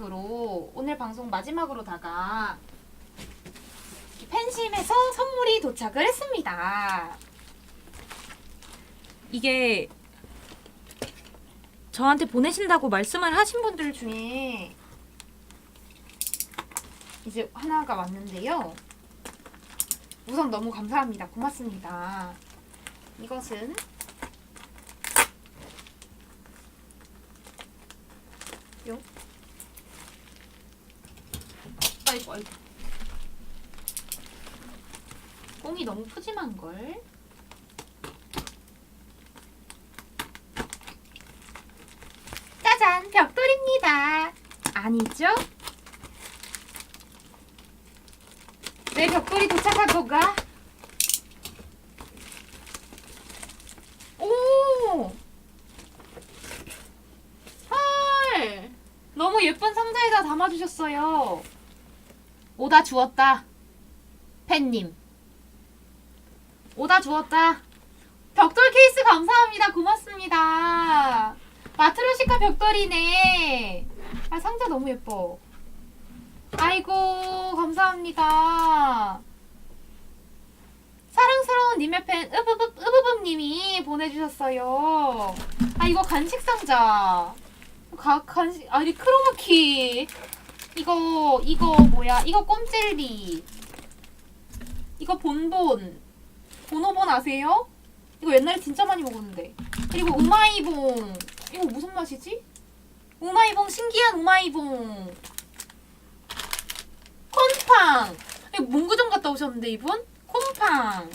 마지막으로 오늘 방송 마지막으로다가 이 팬심에서 선물이 도착을 했습니다. 이게 저한테 보내신다고 말씀을 하신 분들 중에 이제 하나가 왔는데요. 우선 너무 감사합니다. 고맙습니다. 이것은 요 아이고 아이고 꽁이 너무 푸짐한 걸. 짜잔 벽돌입니다. 아니죠? 내 벽돌이 도착한 건가? 오! 헐! 너무 예쁜 상자에다 담아주셨어요. 오다 주었다. 팬님. 오다 주었다. 벽돌 케이스 감사합니다. 고맙습니다. 마트로시카 벽돌이네. 아, 상자 너무 예뻐. 아이고, 감사합니다. 사랑스러운 님의 팬, 으브브, 으브브님이 보내주셨어요. 아, 이거 간식 상자. 가, 간식, 아니, 크로마키. 이거, 이거 뭐야. 이거 꼼젤리. 이거 본본. 보노본 아세요? 이거 옛날에 진짜 많이 먹었는데. 그리고 우마이봉. 이거 무슨 맛이지? 우마이봉, 신기한 우마이봉. 콘팡. 이거 문구점 갔다 오셨는데, 이분? 콘팡.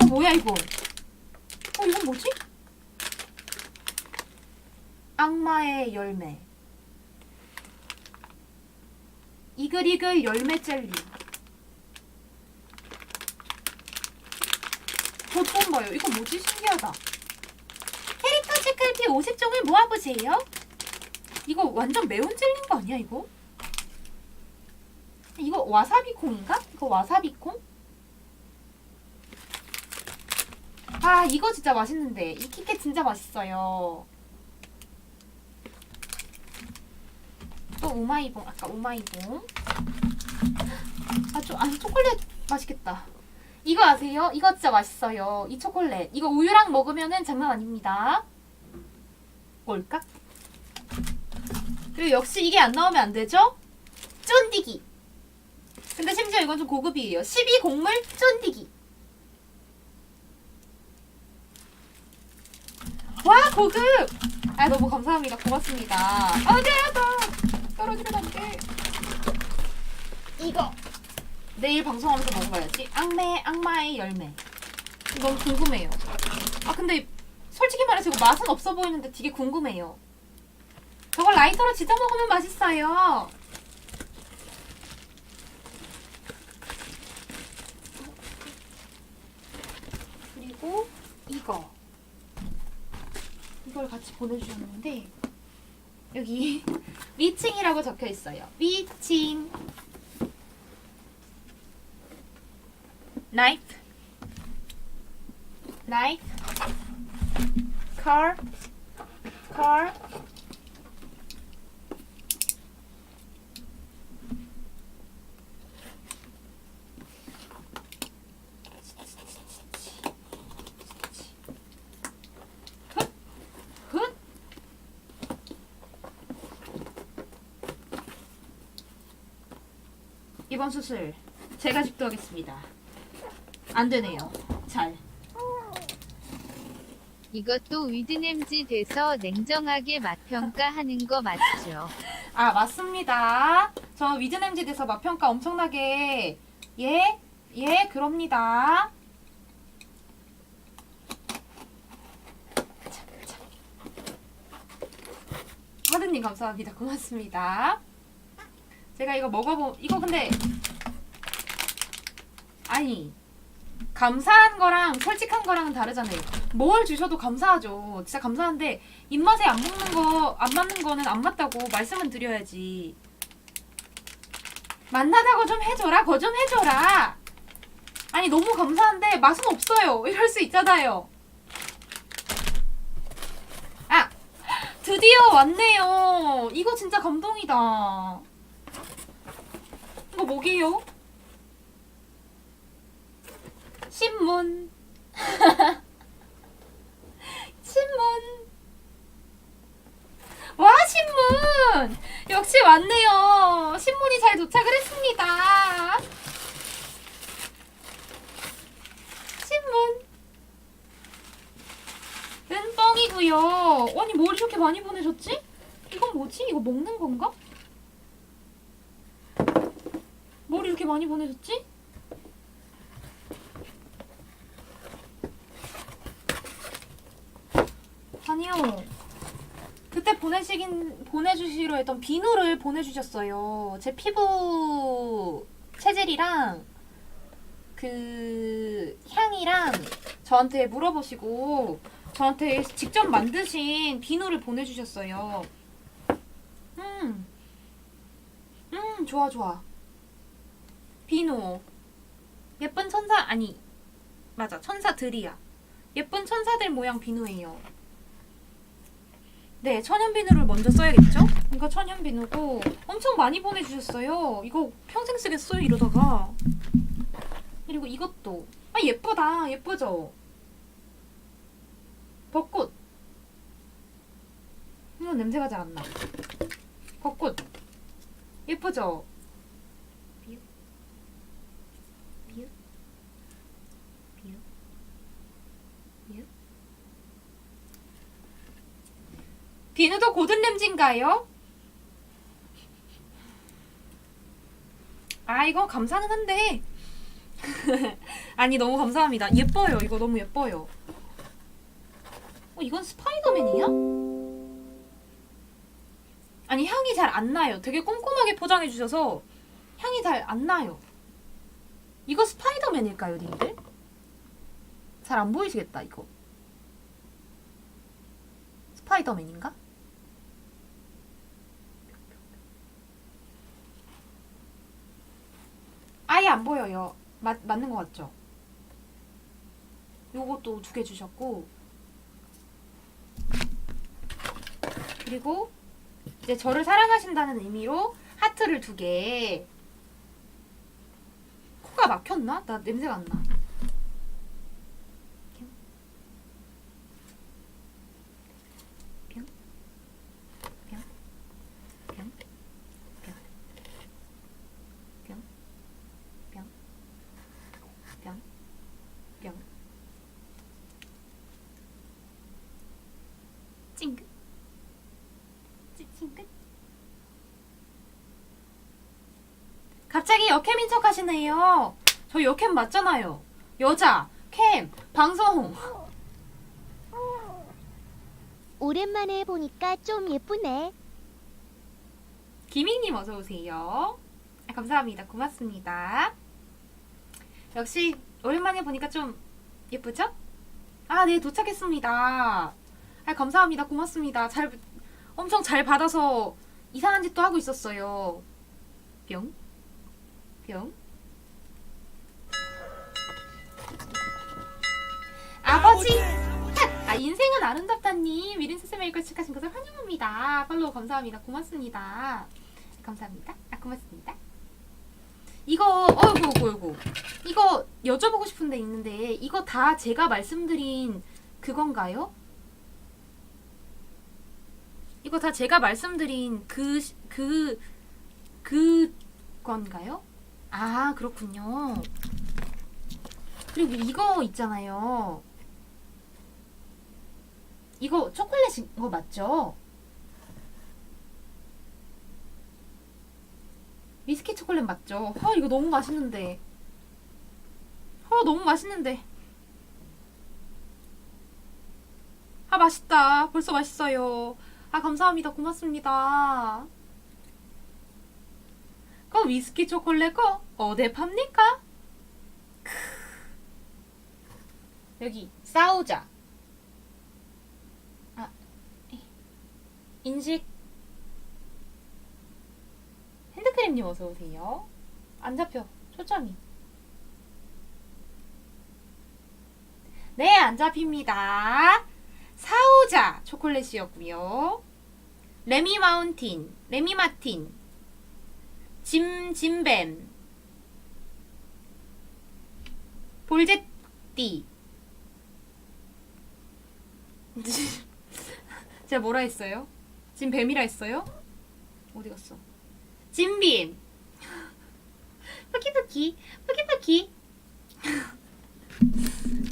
어, 뭐야, 이거? 어, 이건 뭐지? 악마의 열매. 이글이글 열매 젤리. 저 처음 봐요. 이거 뭐지? 신기하다. 캐릭터 책갈피 50종을 모아보세요. 이거 완전 매운 젤리인 거 아니야, 이거? 이거 와사비콩인가? 이거 와사비콩? 아, 이거 진짜 맛있는데. 이 키캣 진짜 맛있어요. 또 우마이봉. 아까 우마이봉. 아, 좀, 아, 초콜릿 맛있겠다. 이거 아세요? 이거 진짜 맛있어요. 이 초콜릿. 이거 우유랑 먹으면은 장난 아닙니다. 뭘까? 그리고 역시 이게 안 나오면 안 되죠? 쫀디기. 근데 심지어 이건 좀 고급이에요. 12 곡물 쫀디기. 와, 고급! 아, 너무 감사합니다. 고맙습니다. 아, 네, 나 떨어지면 안 돼. 이거. 내일 방송하면서 먹어봐야지. 악매, 악마의 열매. 너무 궁금해요. 아, 근데 솔직히 말해서 이거 맛은 없어 보이는데 되게 궁금해요. 저걸 라이터로 지져 먹으면 맛있어요. 그리고 이거. 이걸 같이 보내주셨는데 여기 위칭이라고 적혀 있어요. 위칭. knife, knife, car, car. 이번 수술 제가 집도하겠습니다. 안 되네요. 잘. 이것도 위드냄지 돼서 냉정하게 맛평가하는 거 맞죠? 아, 맞습니다. 저 위즈냄지 돼서 맛평가 엄청나게 예? 예, 그럽니다. 하드님 감사합니다. 고맙습니다. 제가 이거 먹어보 이거 근데 아니 감사한 거랑 솔직한 거랑은 다르잖아요. 뭘 주셔도 감사하죠. 진짜 감사한데 입맛에 안 먹는 거, 안 맞는 거는 안 맞다고 말씀은 드려야지. 맛나다고 좀 해줘라, 거 좀 해줘라. 아니 너무 감사한데 맛은 없어요. 이럴 수 있잖아요. 아, 드디어 왔네요. 이거 진짜 감동이다. 이거 뭐게요? 신문. 신문. 와, 신문! 역시 왔네요. 신문이 잘 도착을 했습니다. 신문. 은 뻥이고요. 아니 뭘 이렇게 많이 보내셨지? 이건 뭐지? 이거 먹는 건가? 뭘 이렇게 많이 보내셨지? 아니요. 그때 보내시긴 보내주시려 했던 비누를 보내주셨어요. 제 피부 체질이랑 그 향이랑 저한테 물어보시고 저한테 직접 만드신 비누를 보내주셨어요. 음, 음, 좋아, 좋아. 비누. 예쁜 천사, 아니, 맞아, 천사들이야. 예쁜 천사들 모양 비누예요. 네, 천연 비누를 먼저 써야겠죠? 이거 천연 비누고 엄청 많이 보내주셨어요. 이거 평생 쓰겠어요, 이러다가. 그리고 이것도. 아, 예쁘다. 예쁘죠? 벚꽃. 이건 냄새가 잘안 나. 벚꽃. 예쁘죠? 비읍. 비읍. 비읍. 비읍. 비누도 고든 램지인가요? 아, 이거 감사는 한데. 아니, 너무 감사합니다. 예뻐요. 이거 너무 예뻐요. 어, 이건 스파이더맨이야? 아니 향이 잘 안 나요. 되게 꼼꼼하게 포장해 주셔서 향이 잘 안 나요. 이거 스파이더맨일까요, 님들? 잘 안 보이시겠다, 이거. 스파이더맨인가? 아예 안 보여요. 맞, 맞는 것 같죠? 요것도 두 개 주셨고 그리고 이제 저를 사랑하신다는 의미로 하트를 두 개. 코가 막혔나? 나 냄새가 안 나. 찡긋. 찡긋. 갑자기 여캠인 척 하시네요. 저 여캠 맞잖아요. 여자, 캠, 방송. 오랜만에 보니까 좀 예쁘네. 김희님 어서 오세요. 아, 감사합니다. 고맙습니다. 역시 오랜만에 보니까 좀 예쁘죠? 아, 네 도착했습니다. 아, 감사합니다. 고맙습니다. 잘 엄청 잘 받아서 이상한 짓도 하고 있었어요. 뿅, 뿅. 아버지. 아 인생은 아름답다님 미린 스스메이커 시작하신 것을 환영합니다. 팔로우 감사합니다. 고맙습니다. 감사합니다. 아 고맙습니다. 이거 어이구 어이구 어이구 이거 여쭤보고 싶은 데 있는데 이거 다 제가 말씀드린 그건가요? 이거 다 제가 말씀드린 그 그 그 건가요? 아 그렇군요. 그리고 이거 있잖아요. 이거 초콜릿인 거 맞죠? 위스키 초콜릿 맞죠? 아 이거 너무 맛있는데. 아 너무 맛있는데. 아 맛있다. 벌써 맛있어요. 아 감사합니다. 고맙습니다. 그 위스키 초콜릿 거 어디 팝니까? 크. 여기 싸우자. 아 인식 핸드크림님 어서 오세요. 안 잡혀 초점이. 네, 안 잡힙니다. 사오자 초콜릿이었고요. 레미 마운틴, 레미 마틴, 짐 짐뱀, 볼제띠. 제가 뭐라 했어요? 지금 뱀이라 했어요? 어디 갔어? 진빔. 푸키푸키, 푸키푸키.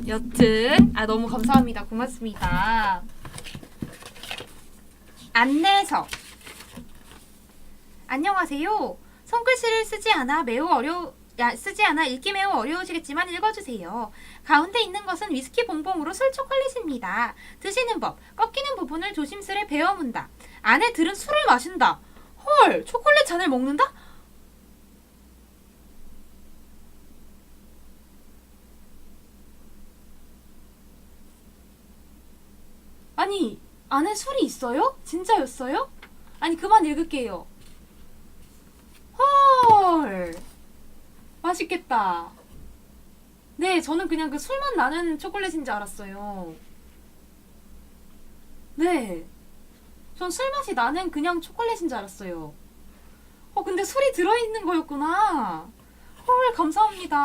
여튼 아 너무 감사합니다. 고맙습니다. 안내서. 안녕하세요. 손글씨를 쓰지 않아 매우 어려 야, 쓰지 않아 읽기 매우 어려우시겠지만 읽어주세요. 가운데 있는 것은 위스키 봉봉으로 술 초콜릿입니다. 드시는 법, 꺾이는 부분을 조심스레 베어 문다. 안에 들은 술을 마신다. 헐, 초콜릿 잔을 먹는다? 아니, 안에 술이 있어요? 진짜였어요? 아니, 그만 읽을게요. 헐. 맛있겠다. 네, 저는 그냥 그 술맛 나는 초콜릿인 줄 알았어요. 네. 전 술맛이 나는 그냥 초콜릿인 줄 알았어요. 어, 근데 술이 들어있는 거였구나. 헐, 감사합니다.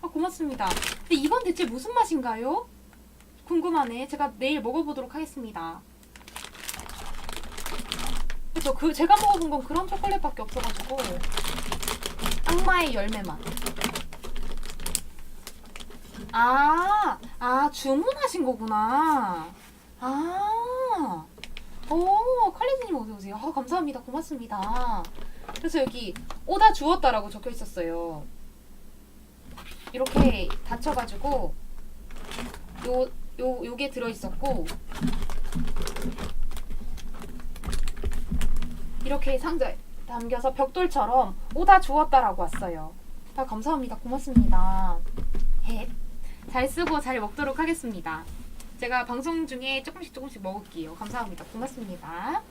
아, 고맙습니다. 근데 이건 대체 무슨 맛인가요? 궁금하네. 제가 내일 먹어보도록 하겠습니다. 그쵸, 그, 제가 먹어본 건 그런 초콜릿밖에 없어가지고. 악마의 열매 맛. 아, 아, 주문하신 거구나. 아, 오, 칼리즈님 어서 오세요. 아, 감사합니다. 고맙습니다. 그래서 여기 오다 주었다라고 적혀 있었어요. 이렇게 닫혀가지고, 요, 요, 요게 들어 있었고, 이렇게 상자에 담겨서 벽돌처럼 오다 주었다라고 왔어요. 아, 감사합니다. 고맙습니다. 헷. 잘 쓰고 잘 먹도록 하겠습니다. 제가 방송 중에 조금씩 조금씩 먹을게요. 감사합니다. 고맙습니다.